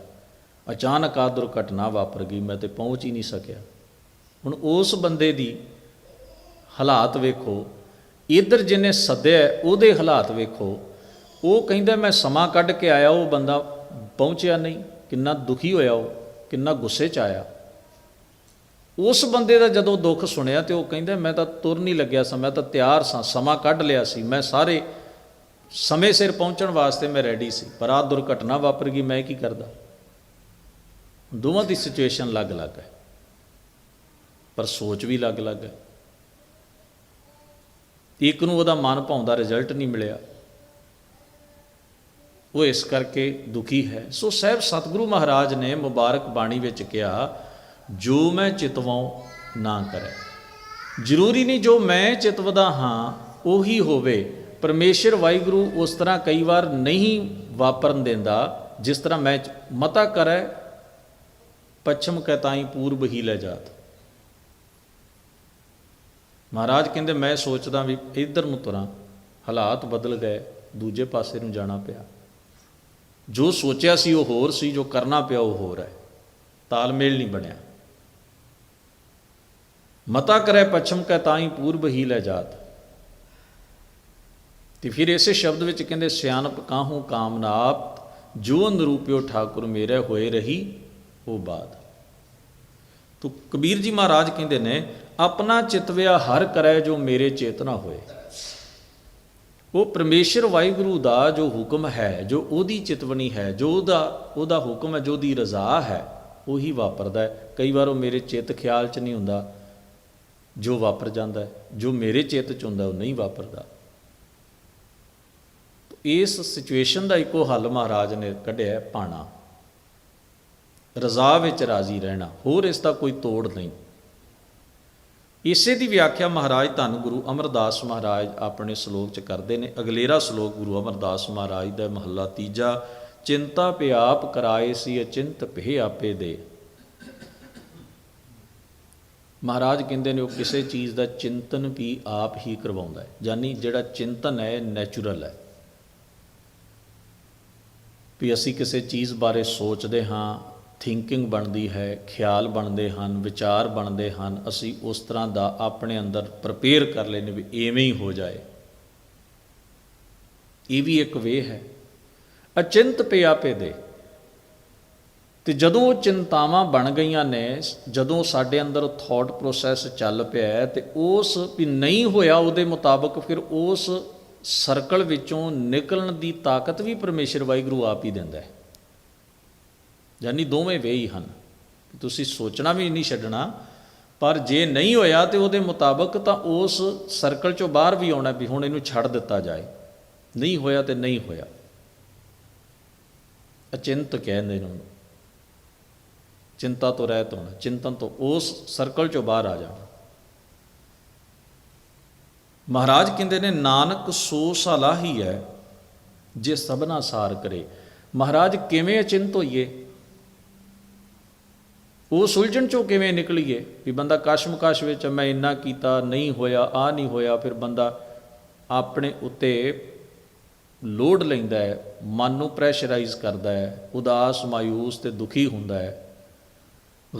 A: ਅਚਾਨਕ ਆ ਦੁਰਘਟਨਾ ਵਾਪਰ ਗਈ, ਮੈਂ ਤੇ ਪਹੁੰਚ ਹੀ ਨਹੀਂ ਸਕਿਆ। ਹੁਣ ਉਸ ਬੰਦੇ ਦੀ ਹਾਲਾਤ ਵੇਖੋ, ਇਧਰ ਜਿਹਨੇ ਸੱਦਿਆ ਉਹਦੇ ਹਾਲਾਤ ਵੇਖੋ। ਉਹ ਕਹਿੰਦਾ, ਮੈਂ ਸਮਾਂ ਕੱਢ ਕੇ ਆਇਆ, ਉਹ ਬੰਦਾ ਪਹੁੰਚਿਆ ਨਹੀਂ। ਕਿੰਨਾ ਦੁਖੀ ਹੋਇਆ ਉਹ, ਕਿੰਨਾ ਗੁੱਸੇ 'ਚ ਆਇਆ। ਉਸ ਬੰਦੇ ਦਾ ਜਦੋਂ ਦੁੱਖ ਸੁਣਿਆ ਤੇ ਉਹ ਕਹਿੰਦਾ, ਮੈਂ ਤਾਂ ਤੁਰ ਨਹੀਂ ਲੱਗਿਆ ਸਾਂ ਮੈਂ ਤਾਂ ਤਿਆਰ ਸਾਂ, ਸਮਾਂ ਕੱਢ ਲਿਆ ਸੀ। ਮੈਂ ਸਾਰੇ ਸਮੇਂ ਸਿਰ ਪਹੁੰਚਣ ਵਾਸਤੇ ਮੈਂ ਰੈਡੀ ਸੀ, ਪਰ ਆਹ ਦੁਰਘਟਨਾ ਵਾਪਰ ਗਈ, ਮੈਂ ਕੀ ਕਰਦਾ? ਦੋਵਾਂ ਦੀ ਸਿਚੁਏਸ਼ਨ ਅਲੱਗ-ਅਲੱਗ ਹੈ। ਪਰ ਸੋਚ ਵੀ ਅਲੱਗ-ਅਲੱਗ ਹੈ। ਇੱਕ ਨੂੰ ਉਹਦਾ ਮਨ ਭਾਉਂਦਾ ਰਿਜ਼ਲਟ ਨਹੀਂ ਮਿਲਿਆ। ਉਹ ਇਸ ਕਰਕੇ ਦੁਖੀ ਹੈ। ਸੋ ਸਹਿਬ ਸਤਿਗੁਰੂ ਮਹਾਰਾਜ ਨੇ ਮੁਬਾਰਕ ਬਾਣੀ ਵਿੱਚ ਕਿਹਾ, ਜੋ ਮੈਂ ਚਿਤਵਾਂ ਨਾ ਕਰੇ। ਜ਼ਰੂਰੀ ਨਹੀਂ ਜੋ ਮੈਂ ਚਿਤਵਦਾ ਹਾਂ, ਉਹੀ ਹੋਵੇ। ਪਰਮੇਸ਼ਰ ਵਾਹਿਗੁਰੂ ਉਸ ਤਰ੍ਹਾਂ ਕਈ ਵਾਰ ਨਹੀਂ ਵਾਪਰਨ ਦਿੰਦਾ, ਜਿਸ ਤਰ੍ਹਾਂ ਮੈਂ ਮਤਾ ਕਰੈ ਪੱਛਮ ਕੈਤਾਈ ਪੂਰਬ ਹੀ ਲੈ ਜਾਤ। ਮਹਾਰਾਜ ਕਹਿੰਦੇ, ਮੈਂ ਸੋਚਦਾ ਵੀ ਇੱਧਰ ਨੂੰ ਤੁਰਾਂ, ਹਾਲਾਤ ਬਦਲ ਗਏ, ਦੂਜੇ ਪਾਸੇ ਨੂੰ ਜਾਣਾ ਪਿਆ। ਜੋ ਸੋਚਿਆ ਸੀ ਉਹ ਹੋਰ ਸੀ, ਜੋ ਕਰਨਾ ਪਿਆ ਉਹ ਹੋਰ ਹੈ। ਤਾਲਮੇਲ ਨਹੀਂ ਬਣਿਆ। ਮਤਾ ਕਰੇ ਪੱਛਮ ਕੈ ਤਾਈ ਪੂਰਬ ਹੀ ਲੈ ਜਾਤ। ਤੇ ਫਿਰ ਇਸੇ ਸ਼ਬਦ ਵਿੱਚ ਕਹਿੰਦੇ, ਸਿਆਣਪ ਕਾਹੂ ਕਾਮਨਾਪ ਜੋ ਅਨਰੂਪਿਓ ਠਾਕੁਰ ਮੇਰੇ ਹੋਏ ਰਹੀ ਉਹ ਬਾਤ। ਤੋ ਕਬੀਰ ਜੀ ਮਹਾਰਾਜ ਕਹਿੰਦੇ ਨੇ ਆਪਣਾ ਚਿਤਵਿਆ ਹਰ ਕਰੈ ਜੋ ਮੇਰੇ ਚੇਤਨਾ ਹੋਏ। ਉਹ ਪਰਮੇਸ਼ਰ ਵਾਹਿਗੁਰੂ ਦਾ ਜੋ ਹੁਕਮ ਹੈ ਜੋ ਉਹਦੀ ਚਿਤਵਨੀ ਹੈ ਜੋ ਉਹਦਾ ਉਹਦਾ ਹੁਕਮ ਹੈ ਜੋ ਉਹਦੀ ਰਜ਼ਾ ਹੈ ਉਹੀ ਵਾਪਰਦਾ ਹੈ। ਕਈ ਵਾਰ ਉਹ ਮੇਰੇ ਚਿੱਤ ਖਿਆਲ 'ਚ ਨਹੀਂ ਹੁੰਦਾ ਜੋ ਵਾਪਰ ਜਾਂਦਾ ਹੈ। ਜੋ ਮੇਰੇ ਚਿੱਤ 'ਚ ਹੁੰਦਾ ਉਹ ਨਹੀਂ ਵਾਪਰਦਾ। ਇਸ ਸਿਚੁਏਸ਼ਨ ਦਾ ਇੱਕੋ ਹੱਲ ਮਹਾਰਾਜ ਨੇ ਕੱਢਿਆ ਹੈ, ਪਾਣਾ। ਰਜ਼ਾ ਵਿੱਚ ਰਾਜ਼ੀ ਰਹਿਣਾ, ਹੋਰ ਇਸ ਦਾ ਕੋਈ ਤੋੜ ਨਹੀਂ। ਇਸੇ ਦੀ ਵਿਆਖਿਆ ਮਹਾਰਾਜ ਧੰਨ ਗੁਰੂ ਅਮਰਦਾਸ ਮਹਾਰਾਜ ਆਪਣੇ ਸ਼ਲੋਕ ਚ ਕਰਦੇ ਨੇ। ਅਗਲੇਰਾ ਸ਼ਲੋਕ ਗੁਰੂ ਅਮਰਦਾਸ ਮਹਾਰਾਜ ਦਾ ਮਹੱਲਾ ਤੀਜਾ, ਚਿੰਤਾ ਪਿਆਪ ਕਰਾਏ ਸੀ ਅਚਿੰਤ ਭੇ ਆਪੇ ਦੇ। ਮਹਾਰਾਜ ਕਹਿੰਦੇ ਨੇ ਉਹ ਕਿਸੇ ਚੀਜ਼ ਦਾ ਚਿੰਤਨ ਵੀ ਆਪ ਹੀ ਕਰਵਾਉਂਦਾ ਹੈ, ਯਾਨੀ ਜਿਹੜਾ ਚਿੰਤਨ ਹੈ ਨੈਚੁਰਲ ਹੈ। ਵੀ ਅਸੀਂ ਕਿਸੇ ਚੀਜ਼ ਬਾਰੇ ਸੋਚਦੇ ਹਾਂ ਥਿੰਕਿੰਗ ਬਣਦੀ ਹੈ, ਖਿਆਲ ਬਣਦੇ ਹਨ, ਵਿਚਾਰ ਬਣਦੇ ਹਨ, ਅਸੀਂ ਉਸ ਤਰ੍ਹਾਂ ਦਾ ਆਪਣੇ ਅੰਦਰ ਪ੍ਰਪੇਅਰ ਕਰ ਲੈਨੇ ਵੀ ਐਵੇਂ ਹੀ ਹੋ ਜਾਏ। ਇਹ ਵੀ ਇੱਕ ਵੇ ਹੈ। ਅਚਿੰਤ ਪਿਆਪੇ ਦੇ। ਤੇ ਜਦੋਂ ਉਹ ਚਿੰਤਾਵਾਂ ਬਣ ਗਈਆਂ ਨੇ, ਜਦੋਂ ਸਾਡੇ ਅੰਦਰ ਥਾਟ ਪ੍ਰੋਸੈਸ ਚੱਲ ਪਿਆ ਹੈ ਤੇ ਉਸ ਵੀ ਨਹੀਂ ਹੋਇਆ ਉਹਦੇ ਮੁਤਾਬਕ ਫਿਰ ਉਸ ਸਰਕਲ ਵਿੱਚੋਂ ਨਿਕਲਣ ਦੀ ਤਾਕਤ ਵੀ ਪਰਮੇਸ਼ਰ ਵਾਹਿਗੁਰੂ ਆਪ ਹੀ ਦਿੰਦਾ ਹੈ। ਯਾਨੀ ਦੋਵੇਂ ਵੇ ਹੀ ਹਨ। ਤੁਸੀਂ ਸੋਚਣਾ ਵੀ ਨਹੀਂ ਛੱਡਣਾ, ਪਰ ਜੇ ਨਹੀਂ ਹੋਇਆ ਤੇ ਉਹਦੇ ਮੁਤਾਬਕ ਤਾਂ ਉਸ ਸਰਕਲ ਚੋਂ ਬਾਹਰ ਵੀ ਆਉਣਾ ਵੀ ਹੁਣ ਇਹਨੂੰ ਛੱਡ ਦਿੱਤਾ ਜਾਏ। ਨਹੀਂ ਹੋਇਆ ਤੇ ਨਹੀਂ ਹੋਇਆ। ਅਚਿੰਤ ਕਹਿੰਦੇ ਨੇ ਉਹਨੂੰ। ਚਿੰਤਾ ਤੋਂ ਰਹਿਤ ਹੋਣਾ, ਚਿੰਤਨ ਤੋਂ ਉਸ ਸਰਕਲ ਚੋਂ ਬਾਹਰ ਆ ਜਾਣਾ। ਮਹਾਰਾਜ ਕਹਿੰਦੇ ਨੇ, ਨਾਨਕ ਸੋ ਸਲਾਹੀ ਹੈ, ਜੇ ਸਭਨਾ ਸਾਰ ਕਰੇ। ਮਹਾਰਾਜ ਕਿਵੇਂ ਅਚਿੰਤ ਹੋਈਏ? ਉਹ ਸੁਲਝਣ ਚੋਂ ਕਿਵੇਂ ਨਿਕਲੀਏ? ਵੀ ਬੰਦਾ ਕਸ਼ਮਕਸ਼ ਵਿੱਚ ਮੈਂ ਇੰਨਾ ਕੀਤਾ, ਨਹੀਂ ਹੋਇਆ, ਆ ਨਹੀਂ ਹੋਇਆ, ਫਿਰ ਬੰਦਾ ਆਪਣੇ ਉੱਤੇ ਲੋਡ ਲੈਂਦਾ ਹੈ, ਮਨ ਨੂੰ ਪ੍ਰੈਸ਼ਰਾਈਜ਼ ਕਰਦਾ ਹੈ, ਉਦਾਸ, ਮਾਯੂਸ ਤੇ ਦੁਖੀ ਹੁੰਦਾ ਹੈ,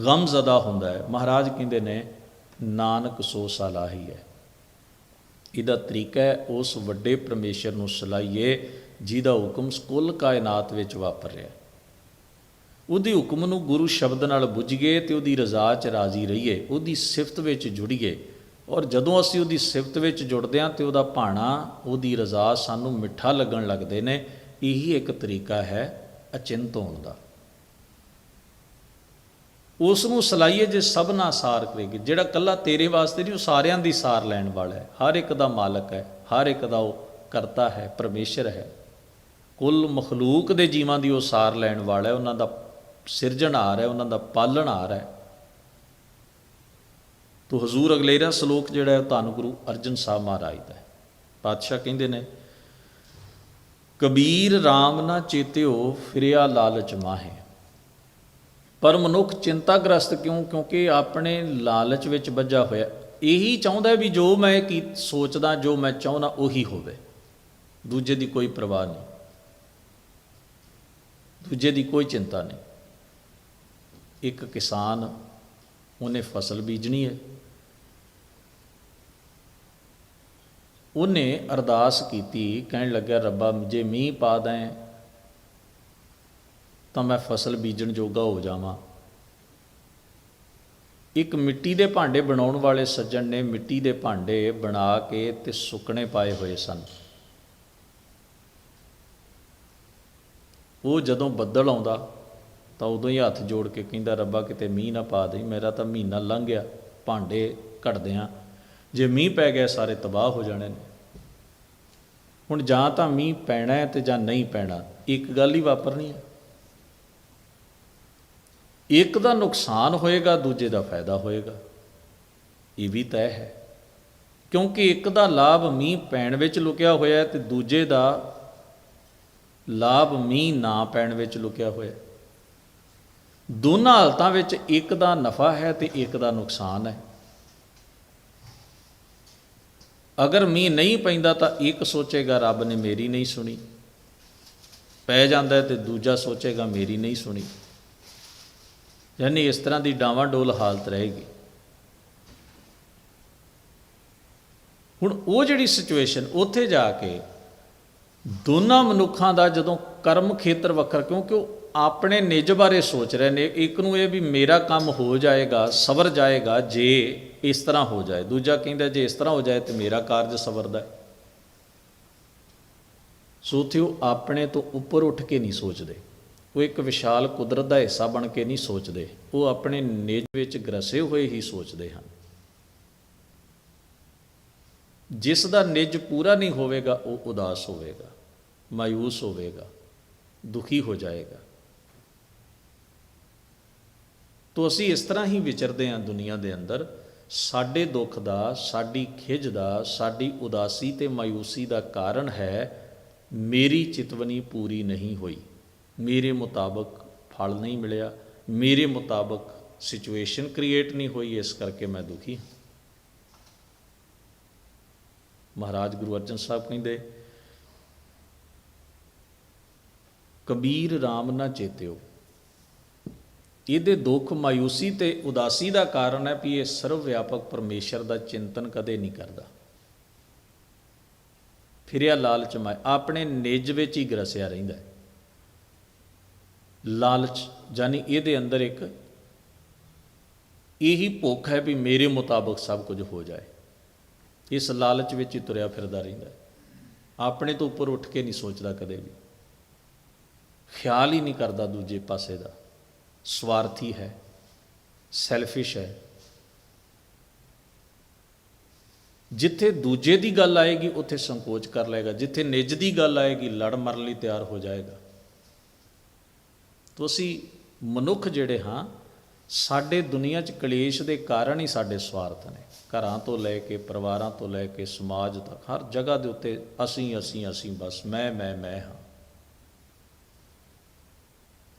A: ਗਮ ਜ਼ਦਾ ਹੁੰਦਾ ਹੈ। ਮਹਾਰਾਜ ਕਹਿੰਦੇ ਨੇ, ਨਾਨਕ ਸੋ ਸਲਾਹੀ ਹੈ। ਇਹਦਾ ਤਰੀਕਾ ਹੈ, ਉਸ ਵੱਡੇ ਪਰਮੇਸ਼ਰ ਨੂੰ ਸਲਾਈਏ ਜਿਹਦਾ ਹੁਕਮ ਕੁੱਲ ਕਾਇਨਾਤ ਵਿੱਚ ਵਾਪਰ ਰਿਹਾ। ਉਹਦੇ ਹੁਕਮ ਨੂੰ ਗੁਰੂ ਸ਼ਬਦ ਨਾਲ ਬੁੱਝੀਏ ਤੇ ਉਹਦੀ ਰਜ਼ਾ 'ਚ ਰਾਜ਼ੀ ਰਹੀਏ, ਉਹਦੀ ਸਿਫਤ ਵਿੱਚ ਜੁੜੀਏ ਔਰ ਜਦੋਂ ਅਸੀਂ ਉਹਦੀ ਸਿਫਤ ਵਿੱਚ ਜੁੜਦੇ ਹਾਂ ਤੇ ਉਹਦਾ ਭਾਣਾ, ਉਹਦੀ ਰਜ਼ਾ ਸਾਨੂੰ ਮਿੱਠਾ ਲੱਗਣ ਲੱਗਦੇ ਨੇ, ਇਹੀ ਇੱਕ ਤਰੀਕਾ ਹੈ ਅਚਿੰਤ ਹੋਣ ਦਾ। ਉਸ ਨੂੰ ਸਲਾਈਏ ਜੇ ਸਭਨਾ ਸਾਰ ਕਰੇਗੀ, ਜਿਹੜਾ ਕੱਲਾ ਤੇਰੇ ਵਾਸਤੇ ਨਹੀਂ, ਉਹ ਸਾਰਿਆਂ ਦੀ ਸਾਰ ਲੈਣ ਵਾਲਾ ਹੈ। ਹਰ ਇੱਕ ਦਾ ਮਾਲਕ ਹੈ, ਹਰ ਇੱਕ ਦਾ ਉਹ ਕਰਤਾ ਹੈ, ਪਰਮੇਸ਼ਰ ਹੈ। ਕੁੱਲ ਮਖਲੂਕ ਦੇ ਜੀਵਾਂ ਦੀ ਉਹ ਸਾਰ ਲੈਣ ਵਾਲਾ ਹੈ, ਉਹਨਾਂ ਦਾ ਸਿਰਜਣਹਾਰ ਹੈ ਉਹਨਾਂ ਦਾ ਪਾਲਣਹਾਰ ਹੈ ਤੋ ਹਜ਼ੂਰ ਅਗਲੇਰਾ ਸ਼ਲੋਕ ਜਿਹੜਾ ਹੈ ਧੰਨ ਗੁਰੂ ਅਰਜਨ ਸਾਹਿਬ ਮਹਾਰਾਜ ਦਾ ਹੈ। ਪਾਤਸ਼ਾਹ ਕਹਿੰਦੇ ਨੇ, ਕਬੀਰ RAM ਨਾ ਚੇਤਿਓ ਫਿਰਿਆ ਲਾਲਚ ਮਾਹੇ। ਪਰ ਮਨੁੱਖ ਚਿੰਤਾਗ੍ਰਸਤ ਕਿਉਂ? ਕਿਉਂਕਿ ਆਪਣੇ ਲਾਲਚ ਵਿੱਚ ਵੱਜਾ ਹੋਇਆ। ਇਹੀ ਚਾਹੁੰਦਾ ਵੀ ਜੋ ਮੈਂ ਕੀ ਸੋਚਦਾ, ਜੋ ਮੈਂ ਚਾਹੁੰਦਾ, ਉਹੀ ਹੋਵੇ। ਦੂਜੇ ਦੀ ਕੋਈ ਪਰਵਾਹ ਨਹੀਂ। ਦੂਜੇ ਦੀ ਕੋਈ ਚਿੰਤਾ ਨਹੀਂ। ਇੱਕ ਕਿਸਾਨ ਉਹਨੇ ਫਸਲ ਬੀਜਣੀ ਹੈ। ਉਹਨੇ ਅਰਦਾਸ ਕੀਤੀ, ਕਹਿਣ ਲੱਗਿਆ, ਰੱਬਾ, ਜੇ ਮੀਂਹ ਪਾ ਦੇਂ ਤਾਂ ਮੈਂ ਫਸਲ ਬੀਜਣ ਜੋਗਾ ਹੋ ਜਾਵਾਂ। ਇੱਕ ਮਿੱਟੀ ਦੇ ਭਾਂਡੇ ਬਣਾਉਣ ਵਾਲੇ ਸੱਜਣ ਨੇ ਮਿੱਟੀ ਦੇ ਭਾਂਡੇ ਬਣਾ ਕੇ ਤੇ ਸੁੱਕਣੇ ਪਾਏ ਹੋਏ ਸਨ। ਉਹ ਜਦੋਂ ਬੱਦਲ ਆਉਂਦਾ ਤਾਂ ਉਦੋਂ ਹੀ ਹੱਥ ਜੋੜ ਕੇ ਕਹਿੰਦਾ, ਰੱਬਾ ਕਿਤੇ ਮੀਂਹ ਨਾ ਪਾ ਦੇ ਮੇਰਾ ਤਾਂ ਮਹੀਨਾ ਲੰਘ ਗਿਆ ਭਾਂਡੇ ਘੜਦਿਆਂ ਜੇ ਮੀਂਹ ਪੈ ਗਿਆ, ਸਾਰੇ ਤਬਾਹ ਹੋ ਜਾਣੇ ਨੇ। ਹੁਣ ਜਾਂ ਤਾਂ ਮੀਂਹ ਪੈਣਾ ਹੈ ਤੇ ਜਾਂ ਨਹੀਂ ਪੈਣਾ, ਇੱਕ ਗੱਲ ਹੀ ਵਾਪਰਨੀ ਹੈ। ਇੱਕ ਦਾ ਨੁਕਸਾਨ ਹੋਏਗਾ, ਦੂਜੇ ਦਾ ਫਾਇਦਾ ਹੋਏਗਾ। ਇਹ ਵੀ ਤੈਅ ਹੈ। ਕਿਉਂਕਿ ਇੱਕ ਦਾ ਲਾਭ ਮੀਂਹ ਪੈਣ ਵਿੱਚ ਲੁਕਿਆ ਹੋਇਆ ਹੈ ਤੇ ਦੂਜੇ ਦਾ ਲਾਭ ਮੀਂਹ ਨਾ ਪੈਣ ਵਿੱਚ ਲੁਕਿਆ ਹੋਇਆ ਹੈ। ਦੋਨਾਂ ਹਾਲਤਾਂ ਵਿੱਚ ਇੱਕ ਦਾ ਨਫਾ ਹੈ ਤੇ ਇੱਕ ਦਾ ਨੁਕਸਾਨ ਹੈ। ਅਗਰ ਮੀਂਹ ਨਹੀਂ ਪੈਂਦਾ ਤਾਂ ਇੱਕ ਸੋਚੇਗਾ, ਰੱਬ ਨੇ ਮੇਰੀ ਨਹੀਂ ਸੁਣੀ। ਪੈ ਜਾਂਦਾ ਹੈ ਤੇ ਦੂਜਾ ਸੋਚੇਗਾ, ਮੇਰੀ ਨਹੀਂ ਸੁਣੀ। ਯਾਨੀ ਇਸ ਤਰ੍ਹਾਂ ਦੀ ਡਾਵਾਂ ਡੋਲ ਹਾਲਤ ਰਹੇਗੀ। ਹੁਣ ਉਹ ਜਿਹੜੀ ਸਿਚੁਏਸ਼ਨ ਉੱਥੇ ਜਾ ਕੇ ਦੋਨਾਂ ਮਨੁੱਖਾਂ ਦਾ ਜਦੋਂ ਕਰਮ ਖੇਤਰ ਵੱਖਰਾ, ਕਿਉਂਕਿ ਉਹ ਆਪਣੇ ਨਿੱਜ ਬਾਰੇ ਸੋਚ ਰਹੇ ਨੇ, ਇੱਕ ਨੂੰ ਇਹ ਵੀ ਮੇਰਾ ਕੰਮ ਹੋ ਜਾਏਗਾ, ਸਵਰ ਜਾਏਗਾ, ਜੇ ਇਸ ਤਰ੍ਹਾਂ ਹੋ ਜਾਏ। ਦੂਜਾ ਕਹਿੰਦਾ, ਜੇ ਇਸ ਤਰ੍ਹਾਂ ਹੋ ਜਾਏ ਤੇ ਮੇਰਾ ਕਾਰਜ ਸਵਰਦਾ ਹੈ। ਸੋ ਉੱਥੇ ਉਹ ਆਪਣੇ ਤੋਂ ਉੱਪਰ ਉੱਠ ਕੇ ਨਹੀਂ ਸੋਚਦੇ। ਉਹ ਇੱਕ ਵਿਸ਼ਾਲ ਕੁਦਰਤ ਦਾ ਹਿੱਸਾ ਬਣ ਕੇ ਨਹੀਂ ਸੋਚਦੇ। ਉਹ ਆਪਣੇ ਨਿੱਜ ਵਿੱਚ ਗਰਸੇ ਹੋਏ ਹੀ ਸੋਚਦੇ ਹਨ। ਜਿਸ ਦਾ ਨਿੱਜ ਪੂਰਾ ਨਹੀਂ ਹੋਵੇਗਾ, ਉਹ ਉਦਾਸ ਹੋਵੇਗਾ, ਮਾਯੂਸ ਹੋਵੇਗਾ, ਦੁਖੀ ਹੋ ਜਾਏਗਾ। ਤੋ ਅਸੀਂ ਇਸ ਤਰ੍ਹਾਂ ਹੀ ਵਿਚਰਦੇ ਹਾਂ ਦੁਨੀਆ ਦੇ ਅੰਦਰ। ਸਾਡੇ ਦੁੱਖ ਦਾ, ਸਾਡੀ ਖਿਜ ਦਾ, ਸਾਡੀ ਉਦਾਸੀ ਤੇ ਮਾਯੂਸੀ ਦਾ ਕਾਰਨ ਹੈ, ਮੇਰੀ ਚਿਤਵਨੀ ਪੂਰੀ ਨਹੀਂ ਹੋਈ। ਮੇਰੇ ਮੁਤਾਬਕ ਫਲ ਨਹੀਂ ਮਿਲਿਆ। ਮੇਰੇ ਮੁਤਾਬਕ ਸਿਚੁਏਸ਼ਨ ਕ੍ਰੀਏਟ ਨਹੀਂ ਹੋਈ, ਇਸ ਕਰਕੇ ਮੈਂ ਦੁਖੀ ਹਾਂ। ਮਹਾਰਾਜ ਗੁਰੂ ਅਰਜਨ ਸਾਹਿਬ ਕਹਿੰਦੇ, ਕਬੀਰ RAM ਨਾ ਚੇਤਿਓ। ਇਹਦੇ ਦੁੱਖ ਮਾਯੂਸੀ ਤੇ ਉਦਾਸੀ ਦਾ ਕਾਰਨ ਹੈ ਵੀ ਇਹ ਸਰਵ ਵਿਆਪਕ ਪਰਮੇਸ਼ਰ ਦਾ ਚਿੰਤਨ ਕਦੇ ਨਹੀਂ ਕਰਦਾ। ਫਿਰਿਆ ਲਾਲਚ ਮੈਂ ਆਪਣੇ ਨਿੱਜ ਵਿੱਚ ਹੀ ਗਰਸਿਆ ਰਹਿੰਦਾ ਹੈ। ਲਾਲਚ ਯਾਨੀ ਇਹਦੇ ਅੰਦਰ ਇੱਕ ਇਹੀ ਭੁੱਖ ਹੈ ਵੀ ਮੇਰੇ ਮੁਤਾਬਕ ਸਭ ਕੁਝ ਹੋ ਜਾਏ। ਇਸ ਲਾਲਚ ਵਿੱਚ ਹੀ ਤੁਰਿਆ ਫਿਰਦਾ ਰਹਿੰਦਾ ਆਪਣੇ ਤੋਂ ਉੱਪਰ ਉੱਠ ਕੇ ਨਹੀਂ ਸੋਚਦਾ ਕਦੇ ਵੀ। ਖਿਆਲ ਹੀ ਨਹੀਂ ਕਰਦਾ ਦੂਜੇ ਪਾਸੇ ਦਾ। ਸਵਾਰਥੀ ਹੈ ਸੈਲਫਿਸ਼ ਹੈ। ਜਿੱਥੇ ਦੂਜੇ ਦੀ ਗੱਲ ਆਏਗੀ, ਉੱਥੇ ਸੰਕੋਚ ਕਰ ਲਏਗਾ। ਜਿੱਥੇ ਨਿੱਜ ਦੀ ਗੱਲ ਆਏਗੀ, ਲੜ ਮਰਨ ਲਈ ਤਿਆਰ ਹੋ ਜਾਏਗਾ। ਤੁਸੀਂ ਮਨੁੱਖ ਜਿਹੜੇ ਹਾਂ, ਸਾਡੇ ਦੁਨੀਆ 'ਚ ਕਲੇਸ਼ ਦੇ ਕਾਰਨ ਹੀ ਸਾਡੇ ਸਵਾਰਥ ਨੇ। ਘਰਾਂ ਤੋਂ ਲੈ ਕੇ, ਪਰਿਵਾਰਾਂ ਤੋਂ ਲੈ ਕੇ, ਸਮਾਜ ਤੱਕ, ਹਰ ਜਗ੍ਹਾ ਦੇ ਉੱਤੇ ਅਸੀਂ ਅਸੀਂ ਅਸੀਂ ਬਸ ਮੈਂ ਮੈਂ ਮੈਂ ਹਾਂ।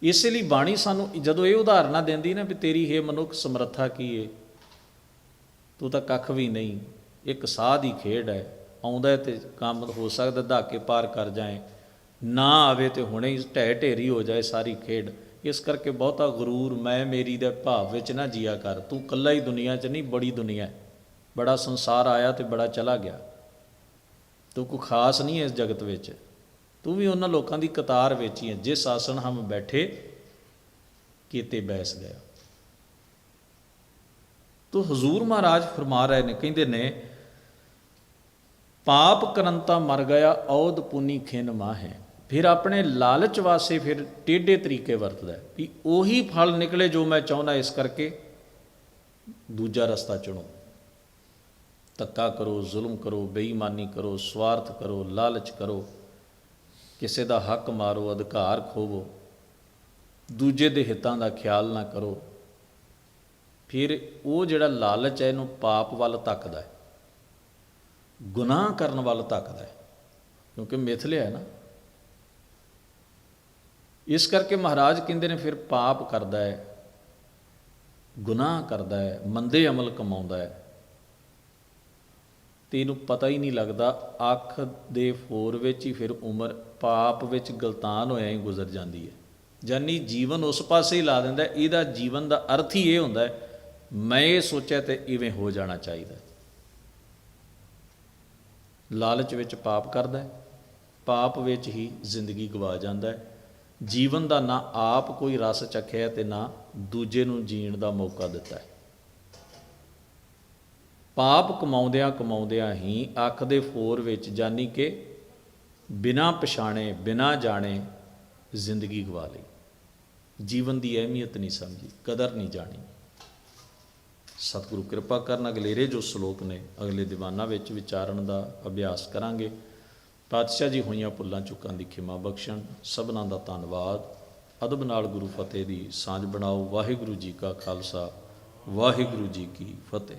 A: ਇਸੇ ਲਈ ਬਾਣੀ ਸਾਨੂੰ ਜਦੋਂ ਇਹ ਉਦਾਹਰਨਾਂ ਦਿੰਦੀ ਨਾ ਵੀ ਤੇਰੀ ਹੈ ਮਨੁੱਖ ਸਮਰੱਥਾ ਕੀ ਏ? ਤੂੰ ਤਾਂ ਕੱਖ ਵੀ ਨਹੀਂ। ਇੱਕ ਸਾਹ ਦੀ ਖੇਡ ਹੈ। ਆਉਂਦਾ ਤੇ ਕੰਮ ਹੋ ਸਕਦਾ, ਧਾਕੇ ਪਾਰ ਕਰ ਜਾਏ। ਨਾ ਆਵੇ ਤੇ ਹੁਣੇ ਹੀ ਢਹਿ ਢੇਰੀ ਹੋ ਜਾਏ ਸਾਰੀ ਖੇਡ। ਇਸ ਕਰਕੇ ਬਹੁਤਾ ਗਰੂਰ ਮੈਂ ਮੇਰੀ ਦੇ ਭਾਵ ਵਿੱਚ ਨਾ ਜੀਆ ਕਰ। ਤੂੰ ਕੱਲਾ ਹੀ ਦੁਨੀਆ 'ਚ ਨਹੀਂ, ਬੜੀ ਦੁਨੀਆ ਹੈ। ਬੜਾ ਸੰਸਾਰ ਆਇਆ ਤੇ ਬੜਾ ਚਲਾ ਗਿਆ। ਤੂੰ ਕੋ ਖਾਸ ਨਹੀਂ ਇਸ ਜਗਤ ਵਿੱਚ। ਤੂੰ ਵੀ ਉਹਨਾਂ ਲੋਕਾਂ ਦੀ ਕਤਾਰ ਵਿੱਚ ਹੀ ਹੈ ਜਿਸ ਆਸਣ ਹਮ ਬੈਠੇ ਕੀਤੇ ਬੈਸ ਗਿਆ ਤੋ ਹਜ਼ੂਰ ਮਹਾਰਾਜ ਫਰਮਾ ਰਹੇ ਨੇ, ਕਹਿੰਦੇ ਨੇ, ਪਾਪ ਕਰੰਤਾ ਮਰ ਗਿਆ, ਔਦ ਪੁਨੀ ਖਿਨ ਮਾਹੇ। ਫਿਰ ਆਪਣੇ ਲਾਲਚ ਵਾਸਤੇ ਫਿਰ ਟੇਢੇ ਤਰੀਕੇ ਵਰਤਦਾ ਵੀ ਉਹੀ ਫਲ ਨਿਕਲੇ ਜੋ ਮੈਂ ਚਾਹੁੰਦਾ ਇਸ ਕਰਕੇ ਦੂਜਾ ਰਸਤਾ ਚੁਣੋ। ਤੱਕਾ ਕਰੋ, ਜ਼ੁਲਮ ਕਰੋ, ਬੇਈਮਾਨੀ ਕਰੋ, ਸਵਾਰਥ ਕਰੋ, ਲਾਲਚ ਕਰੋ। ਕਿਸੇ ਦਾ ਹੱਕ ਮਾਰੋ, ਅਧਿਕਾਰ ਖੋਵੋ, ਦੂਜੇ ਦੇ ਹਿੱਤਾਂ ਦਾ ਖਿਆਲ ਨਾ ਕਰੋ, ਫਿਰ ਉਹ ਜਿਹੜਾ ਲਾਲਚ ਹੈ, ਇਹਨੂੰ ਪਾਪ ਵੱਲ ਧੱਕਦਾ ਹੈ, ਗੁਨਾਹ ਕਰਨ ਵੱਲ ਧੱਕਦਾ ਹੈ, ਕਿਉਂਕਿ ਮਿਥ ਹੈ ਨਾ। ਇਸ ਕਰਕੇ ਮਹਾਰਾਜ ਕਹਿੰਦੇ ਨੇ, ਫਿਰ ਪਾਪ ਕਰਦਾ ਹੈ, ਗੁਨਾਹ ਕਰਦਾ ਹੈ, ਮੰਦੇ ਅਮਲ ਕਮਾਉਂਦਾ ਹੈ। ਤੇ ਇਹਨੂੰ ਪਤਾ ਹੀ ਨਹੀਂ ਲੱਗਦਾ, ਅੱਖ ਦੇ ਫੋਰ ਵਿੱਚ ਹੀ ਫਿਰ ਉਮਰ ਪਾਪ ਵਿੱਚ ਗਲਤਾਨ ਹੋਇਆ ਹੀ ਗੁਜ਼ਰ ਜਾਂਦੀ ਹੈ। ਜਾਨੀ ਜੀਵਨ ਉਸ ਪਾਸੇ ਹੀ ਲਾ ਦਿੰਦਾ ਇਹਦਾ ਜੀਵਨ ਦਾ ਅਰਥ ਹੀ ਇਹ ਹੁੰਦਾ ਹੈ, ਮੈਂ ਇਹ ਸੋਚਿਆ ਤੇ ਇਵੇਂ ਹੋ ਜਾਣਾ ਚਾਹੀਦਾ ਲਾਲਚ ਵਿੱਚ ਪਾਪ ਕਰਦਾ ਹੈ, ਪਾਪ ਵਿੱਚ ਹੀ ਜ਼ਿੰਦਗੀ ਗਵਾ ਜਾਂਦਾ ਹੈ। ਜੀਵਨ ਦਾ ਨਾ ਆਪ ਕੋਈ ਰਸ ਚੱਖਿਆ ਤੇ ਨਾ ਦੂਜੇ ਨੂੰ ਜੀਣ ਦਾ ਮੌਕਾ ਦਿੱਤਾ ਹੈ। ਪਾਪ ਕਮਾਉਂਦਿਆਂ ਕਮਾਉਂਦਿਆਂ ਹੀ ਅੱਖ ਦੇ ਫੋਰ ਵਿੱਚ ਜਾਨੀ ਕਿ ਬਿਨਾਂ ਪਛਾਣੇ, ਬਿਨਾਂ ਜਾਣੇ ਜ਼ਿੰਦਗੀ ਗਵਾ ਲਈ। ਜੀਵਨ ਦੀ ਅਹਿਮੀਅਤ ਨਹੀਂ ਸਮਝੀ, ਕਦਰ ਨਹੀਂ ਜਾਣੀ। ਸਤਿਗੁਰੂ ਕਿਰਪਾ ਕਰਨ, ਅਗਲੇਰੇ ਜੋ ਸ਼ਲੋਕ ਨੇ ਅਗਲੇ ਦੀਵਾਨਾਂ ਵਿੱਚ ਵਿਚਾਰਨ ਦਾ ਅਭਿਆਸ ਕਰਾਂਗੇ। ਪਾਤਸ਼ਾਹ ਜੀ ਹੋਈਆਂ ਭੁੱਲਾਂ ਚੁੱਕਾਂ ਦੀ ਖਿਮਾ ਬਖਸ਼ਣ, ਸਭਨਾਂ ਦਾ ਧੰਨਵਾਦ। ਅਦਬ ਨਾਲ ਗੁਰੂ ਫਤਿਹ ਦੀ ਸਾਂਝ ਬਣਾਓ। ਵਾਹਿਗੁਰੂ ਜੀ ਕਾ ਖਾਲਸਾ, ਵਾਹਿਗੁਰੂ ਜੀ ਕੀ ਫਤਿਹ।